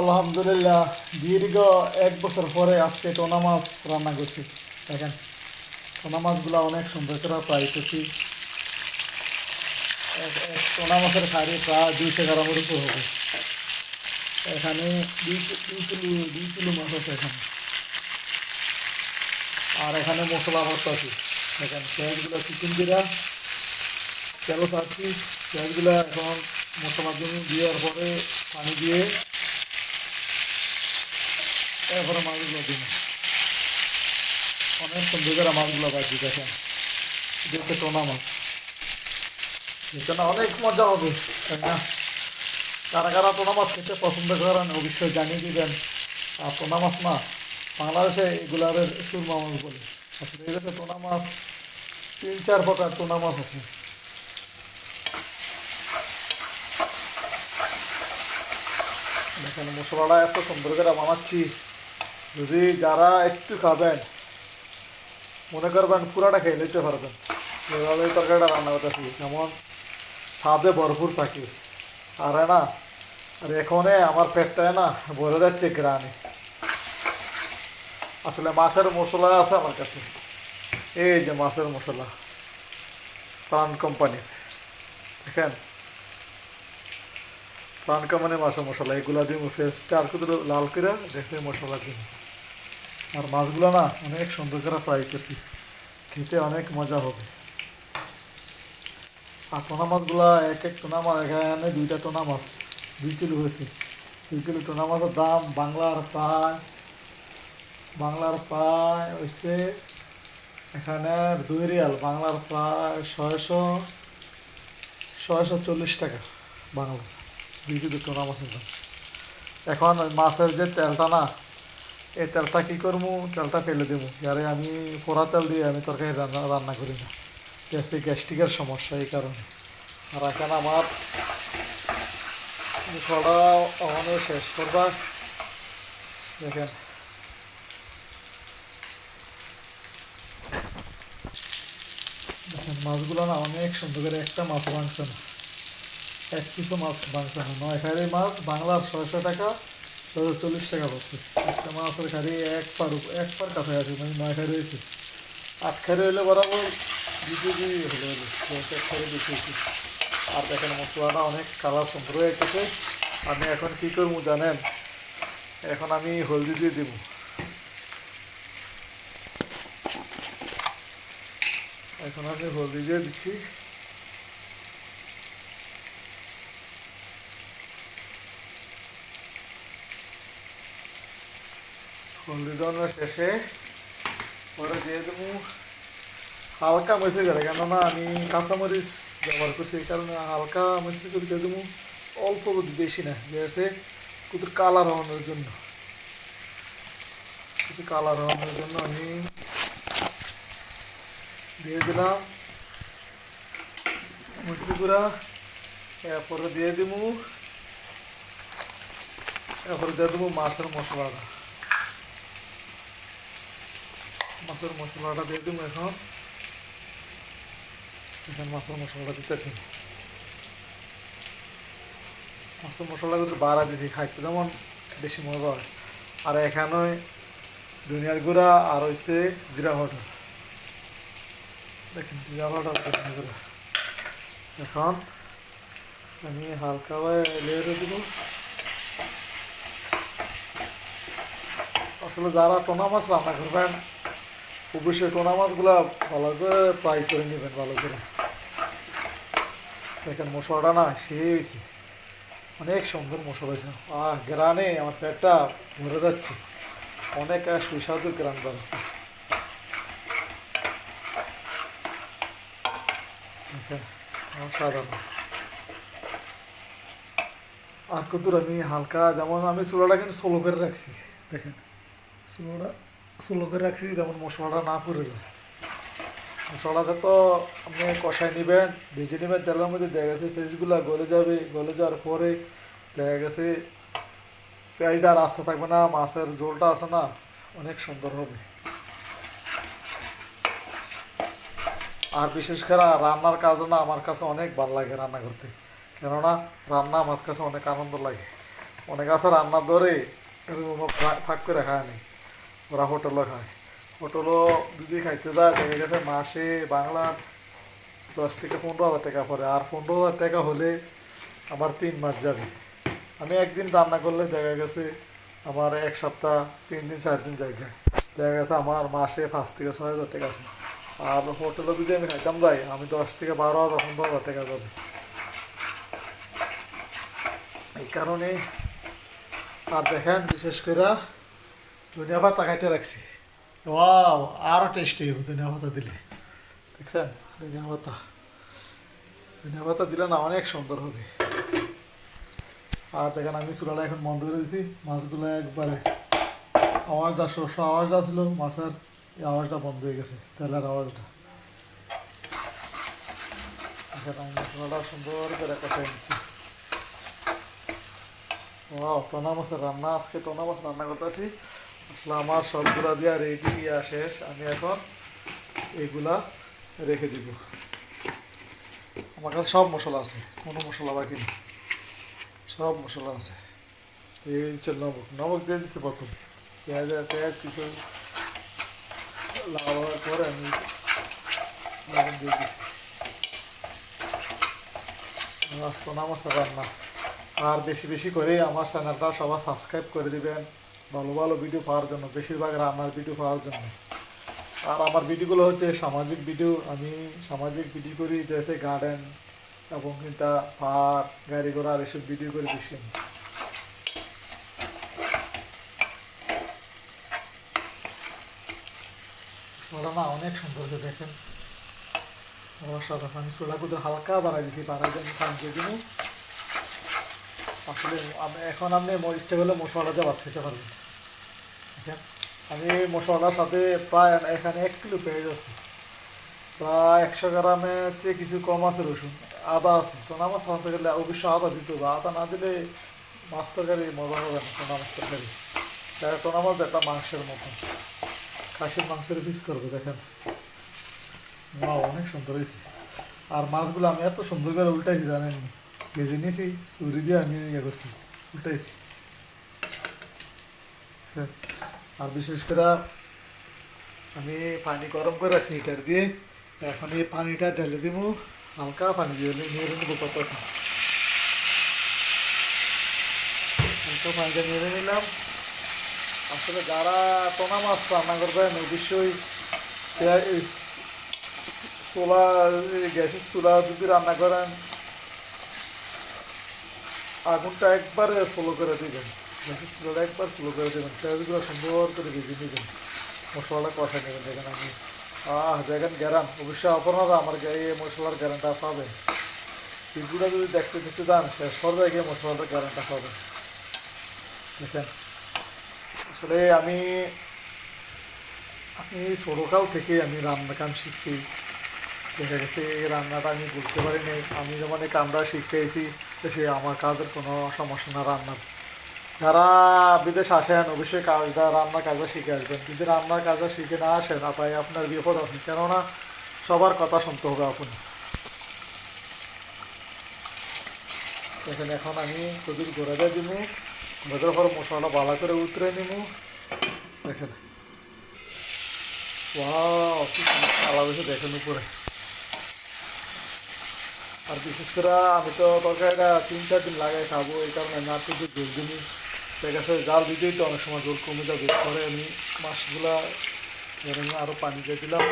আলহামদুলিল্লাহ, দীর্ঘ এক বছর পরে আজকে টোনা মাছ রান্না করছি। দেখেন টোনা মাছগুলো অনেক সুন্দর করে পাইতেছি। টোনা মাছের খাড়ি প্রায় দুইশো গ্রামের উপর হবে। এখানে দুই কিলো দুই কিলো মাছ আছে এখানে। আর এখানে মশলা ভর্তা আছে। দেখেন, পেঁয়াজগুলো চিকেন জিরা, তেল পাচ্ছি পেঁয়াজগুলো এখন মশলার জন্য দেওয়ার পরে পানি দিয়ে মাছগুলো দিন। অনেক সুন্দর মাছগুলো দেখেন হচ্ছে টোনা মাছ। এখানে অনেক মজা হবে কারা কারা টোনা মাছ খেতে পছন্দ করেন, অবশ্যই জানিয়ে দিবেন। আর টোনা মাছ না, বাংলাদেশে এগুলার সুরমা মাছ বলে। আসলে টোনা মাছ, তিন, চার প্রকার টোনা মাছ আছে। এখানে মশলাটা এত সুন্দর করে বানাচ্ছি। যদি যারা একটু খাবেন, মনে করবেন পুরাটা খেয়ে নিতে পারবেন। এভাবে তরকারিটা রান্না করতেছি। যেমন স্বাদে ভরপুর থাকে। আর না, আর এখানে আমার পেটটায় না ভরে যাচ্ছে গ্রানে আসলে মাছের মশলা আছে আমার কাছে। এই যে মাছের মশলা, প্রাণ কোম্পানির দেখেন, প্রাণ কোম্পানির মাছের মশলা। এগুলা দিয়ে ফেসটা আর কুদুর লাল করে দেখে মশলা দিব আর মাছগুলো না অনেক সুন্দর করে ফ্রাই করছি। খেতে অনেক মজা হবে। আর টোনা মাছগুলো এক এক টোনা মাছ, এখানে দুইটা টোনা মাছ, দুই কিলো হয়েছে। দুই কিলো টোনা মাছের দাম বাংলার প্রায় বাংলার প্রায় হচ্ছে এখানে দুই রিয়াল, বাংলার প্রায় ছয়শো ছয়শো চল্লিশ টাকা বাংলা। দুই কিলো টোনা মাছের দাম। এখন মাছের যে তেলটা না এই তেলটা কী করব তেলটা ফেলে দেবো আরে আমি পোড়া তেল দিয়ে আমি তরকারি রান্না রান্না করি না গ্যাসে গ্যাস্ট্রিকের সমস্যা এই কারণে আর এখানে আমার ছড়া শেষ করবা দেখেন। দেখেন, মাছগুলো না অনেক সুন্দর করে একটা মাছ ভাঙছে না। এক কিছু মাছ ভাঙছে না। নয় মাছ বাংলার ছয়শো টাকা। ছয়শো চল্লিশ টাকা পড়ছে একটা মাছের খারি এক পার এক পার কাছাকাছি মানে নয় খারি হয়েছে। আট খারি হইলে বরাবর দুটো দুই হলে হলে এক খারি বেশি আর দেখেন মশলাটা অনেক কালার সুন্দর হয়ে গেছে। আমি এখন কী করব জানেন? এখন আমি হলদি দিয়ে দেবো। এখন আমি হলদি দিয়ে দিচ্ছি। হলদি শেষে। পরে দিয়ে দেবো হালকা মরিচের করে কেননা আমি কাঁচামরিচ ব্যবহার করছি এই কারণে হালকা মরিচের করে দিয়ে দেবো অল্প বেশি না যেসে কুতুর কালার হওয়ানোর জন্য। কিছু কালার হওয়ানোর জন্য আমি দিয়ে দিলাম। মরিচের গুঁড়া এরপরে দিয়ে দেবো এরপরে দিয়ে দেবো মাছের মশলাটা। মাছের মশলাটা দিয়ে দেবো এখন। এখন মাছের মশলাটা দিতেছি। মাছের মশলা কিন্তু বাড়া দিছি, খাইতে যেমন বেশি মজা হয়। আর এখানে ধনিয়ার গুঁড়া আর হচ্ছে জিরা পাউডার। দেখেন, জিরা পাউডার গুঁড়া। এখন আমি হালকা লেয়ারে দেবো। আসলে যারা টোনা মাছ রান্না করবেন অবশ্যই টোনা মাছগুলো ভালো করে ফ্রাই করে নেবেন, ভালো করে। দেখেন মশলাটা না সে হয়েছে। অনেক সুন্দর মশলা হয়েছে। আহ গ্রানে আমার পেটটা ভরে যাচ্ছে। অনেক সুস্বাদু গ্রান বাড়ছে। অসাধারণ। আর কতদূর আমি হালকা, যেমন আমি চুলাটা কিন্তু স্লো করে রাখছি। দেখেন, চুলোটা স্লো করে রাখছি, যেমন মশলাটা না পড়ে যায়। মশলাটা তো আপনি কষাই নেবেন, ভেজে নেবেন, তেলের মধ্যে দেখা গেছে পেঁয়াজগুলো গলে যাবে, গলে যাওয়ার পরে দেখা গেছে আর আস্তে থাকবে না, মাছের ঝোলটা আছে না, অনেক সুন্দর হবে। আর বিশেষ করে রান্নার কাজ না আমার কাছে অনেক ভালো লাগে রান্না করতে। কেননা রান্না আমার কাছে অনেক আনন্দ লাগে। অনেক আছে রান্না ধরে ফাঁক করে খায় ওরা হোটেলও খায়। হোটেলও যদি খাইতে যায়, দেখা গেছে মাসে বাংলা দশ থেকে পনেরো হাজার টাকা পড়ে। আর পনেরো হাজার টাকা হলে আমার তিন মাস যাবে। আমি একদিন রান্না করলে দেখা গেছে আমার এক সপ্তাহ তিন দিন, চার দিন জায়গা দেখা গেছে আমার মাসে পাঁচ থেকে ছয় হাজার টাকা আছে। আর হোটেলে যদি আমি খাইতাম যাই, আমি দশ থেকে বারো হাজার, পনেরো হাজার টাকা যাবে। এই কারণে আর দেখেন, বিশেষ করে ধনিয়া পাতা কাটে রাখছি। ওয়াও আরও টেস্টি হবে ধনিয়া পাতা দিলে। দেখছেন? ধনিয়া পাতা ধনিয়া পাতা দিলে না অনেক সুন্দর হবে। আর দেখেন, আমি চুলাটা এখন বন্ধ করে দিছি মাছগুলো একবারে আওয়াজটা শস্য আওয়াজটা ছিল মাছের এই আওয়াজটা বন্ধ হয়ে গেছে, তেলের আওয়াজটা। এখন আমি মশলাটা সুন্দর করে কষাই নিচ্ছি। ও টোনা মাছের রান্না, আজকে টোনা মাছ রান্না করতেছি আসলে আমার সবগুলা দিয়া রেডি দিয়া শেষ। আমি এখন এগুলা রেখে দিব। আমার কাছে সব মশলা আছে, কোনো মশলা বাকি নেই। সব মশলা আছে। এই হচ্ছে নবক নবক দিয়ে দিচ্ছি প্রথম। পেঁয়াজ পেঁয়াজ কিছু হওয়ার পরে আমি লবণ দিয়ে দিচ্ছি আমার টোনা মাছের রান্না আর বেশি বেশি করে আমার চ্যানেলটা সবাই সাবস্ক্রাইব করে দিবেন। ভালো ভালো ভিডিও পাওয়ার জন্য, বেশিরভাগ রান্নার ভিডিও পাওয়ার জন্য। আর আমার ভিডিওগুলো হচ্ছে সামাজিক ভিডিও আমি সামাজিক ভিডিও করি, দেশে গার্ডেন এবং কিন্তু পাহাড় গাড়ি ঘোড়ার এসব ভিডিও করে বেশি। না অনেক সুন্দর দেখেন। অসাধারণ আমি চোলা কুদে হালকা বাড়াই দিছি বাড়াই দিয়ে দিব আসলে এখন আপনি ইচ্ছা করলে মশলা দিয়ে ভাত খেতে পারবেন দেখেন আমি মশলার সাথে প্রায় এখানে এক কিলো পেঁয়াজ আছে। প্রায় একশো গ্রামের চেয়ে কিছু কম আছে রসুন, আদা আছে। টোনা মাছ রাঁধতে গেলে অবশ্যই আদা দিতে হবে। আদা না দিলে মাছ তরকারি মজা হবে না টোনা মাছ তরকারি তাই টোনা মাছ একটা মাংসের মতো। খাসির মাংসের পিস করবে, দেখেন। মা অনেক সুন্দর হয়েছে। আর মাছগুলো আমি এত সুন্দর করে উল্টাইছি, জানেন ভেজে নিয়েছি চুরি দিয়ে আমি ইয়ে করছি উল্টাইছি আর বিশেষ করে আমি পানি গরম করে রাখছি হিটার দিয়ে এখন এই পানিটা ঢেলে দিব হালকা পানি দিয়ে নিয়ে নেব কতটা হালকা পানিটা নিয়ে নিলাম আসলে যারা টোনা মাছ রান্না করবেন অবশ্যই চোলা গ্যাসের চুলা যদি রান্না করেন আগুনটা একবারে স্লো করে দিবেন। একবার স্লো করে দেবেন। পেঁয়াজগুলো সুন্দর করে ভেজে নেবেন। মশলাটা কষা নেবেন। দেখেন আমি, আহ, দেখেন গ্যারান অবশ্যই আপনারা আমার গায়ে এই মশলার গ্যারানটা পাবেন। ভিডিওটা যদি দেখতে দেখতে যান শেষ পর্যায়ে গিয়ে মশলাটার গ্যারানটা পাবেন দেখেন, আসলে আমি আমি ছোটোকাল থেকে আমি রান্না কাম শিখছি। দেখা গেছে রান্নাটা আমি বুঝতে পারি নাই আমি যেমন এই কামটা শিখেছি সে আমার কাজের কোনো সমস্যা না রান্নার। যারা বিদেশ আসেন, অবশ্যই কাজটা, রান্নার কাজটা শিখে আসবেন। যদি রান্নার কাজটা শিখে না আসেন তাই আপনার বিপদ আছে, কেননা সবার কথা শুনতে হবে আপনি। দেখেন, এখন আমি কদিন ঘুরে দিয়ে দিব পর মশলা ভালো করে উতরে নিব দেখেন। ওয়াও, কি আলাদা দেখেন উপরে। আর বিশেষ করে আমি তো তরকারিটা তিন চার দিন লাগাই খাব, এই কারণে না কিন্তু জোর ঠিক আছে জাল দিতেই তো অনেক সময় জোর কমে যাবে। পরে আমি মাছগুলা আরও পানি দিয়ে দিলাম।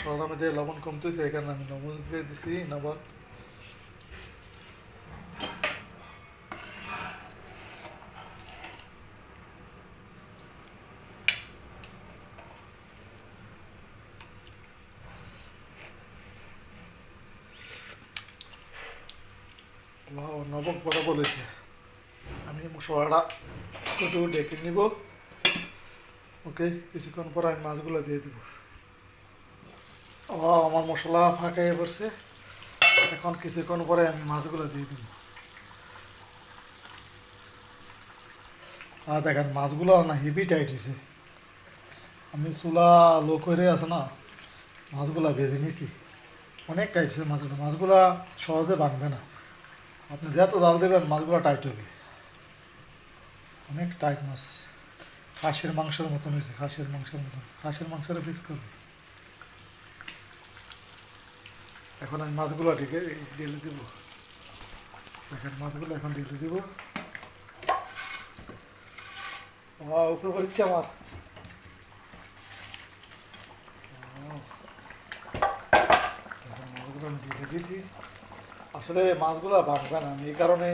মশলাটার মধ্যে লবণ কমতেছে কারণে আমি লবণ দিয়ে দিছি, লবণ। নবক কথা বলেছে আমি মশলাটা একটু ডেকে নিব। ওকে, কিছুক্ষণ পর আমি মাছগুলো দিয়ে দিব। ও আমার মশলা ফাঁকা হয়ে পড়ছে। এখন কিছুক্ষণ পরে আমি মাছগুলো দিয়ে দিব। আর দেখেন, মাছগুলো না হেভি টাইট হয়েছে আমি চুলা লো করে আছে না, মাছগুলা ভেজে নিছি। অনেক টাইট হয়েছে মাছগুলো। মাছগুলা সহজে ভাঙবে না। আপনি যেহেতু জাল দেবেন, মাছগুলো টাইট হবে। অনেক টাইট মাছ। খাসের মাংসের মতন হয়েছে খাসের মাংসের মতন। খাসের মাংসের পিস করবে। এখন আমি মাছগুলো ঢেকে ঢেলে দিব। দেখেন, মাছগুলো এখন ঢেলে দিব। উপরে পড়ছে আমার। মাছগুলো আমি ঢেলে দিয়েছি। আসলে মাছগুলো ভাঙবে না, আমি এই কারণে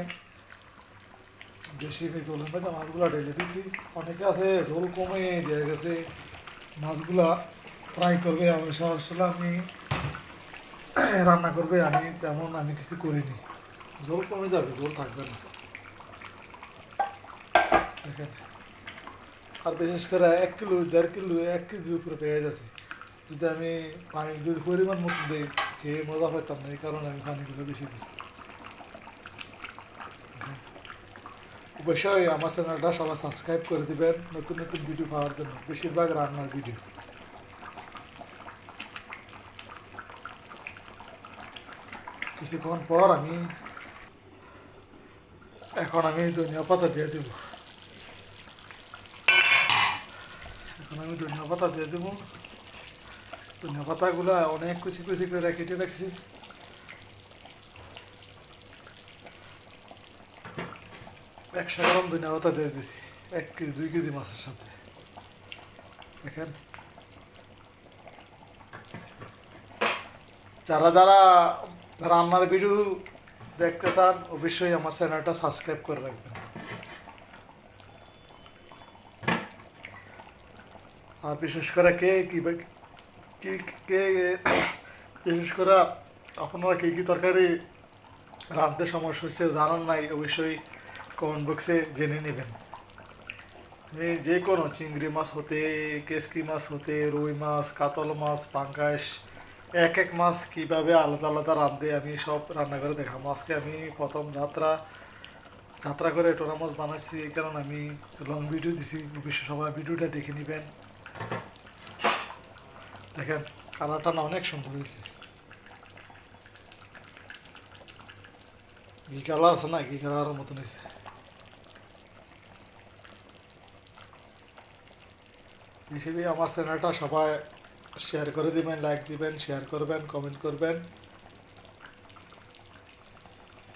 বেশি জলের মধ্যে মাছগুলো ঢেলে দিয়েছি। অনেকে আছে, ঝোল কমে দিয়ে গেছে। মাছগুলা ফ্রাই করবে আমি আসলে আমি। রান্না করবে, আমি তেমন আমি কিছু করিনি। জল কমে যাবে, জল থাকবে না। দেখেন, আর বিশেষ করে এক কিলো, দেড় কিলো, এক কেজি উপরে পেয়ে যাচ্ছে যদি আমি পানি, যদি পরিমাণ মতো দিই, খেয়ে মজা পাইতাম না, এই কারণে আমি পানিগুলো বেশি দিচ্ছি অবশ্যই আমার চ্যানেলটা সবাই সাবস্ক্রাইব করে দিবেন, নতুন নতুন ভিডিও পাওয়ার জন্য। বেশিরভাগ রান্নার ভিডিও কিছুক্ষণ পর আমি এখন আমি ধনিয়া পাতা দিয়ে দেব। এখন আমি ধনিয়া পাতা দিয়ে দেবো। ধনিয়া পাতাগুলো অনেক কুচি কুচি করে কেটে রাখছি। একশো গ্রাম ধনিয়া পাতা দিয়ে দিছি, এক কেজি, দুই কেজি মাছের সাথে। দেখেন। যারা যারা রান্নার ভিডিও দেখতে চান, অবশ্যই আমার চ্যানেলটা সাবস্ক্রাইব করে রাখবেন। আর বিশেষ করে কে কি কি কে বিশেষ করে আপনারা কী কী তরকারি রাঁধতে সমস্যা হচ্ছে জানান নাই, অবশ্যই কমেন্ট বক্সে জেনে নেবেন। যে কোনো চিংড়ি মাছ হতে কেসকি মাছ হতে, রুই মাছ, কাতল মাছ পাঙ্কাশ এক এক মাছ কীভাবে আলাদা আলাদা রাঁধতে আমি সব রান্না করে দেখাম আজকে আমি প্রথম যাত্রা যাত্রা করে টোনা মাছ বানাচ্ছি কারণে আমি লং ভিডিও দিছি। অবশ্যই সবাই ভিডিওটা দেখে নেবেন। দেখেন, কালারটা না অনেক সুন্দর হয়েছে। ঘি কালার আছে না ঘি কালারের মতন হয়েছে। বেশি আমার চ্যানেলটা সবাই শেয়ার করে দিবেন লাইক দিবেন শেয়ার করবেন কমেন্ট করবেন।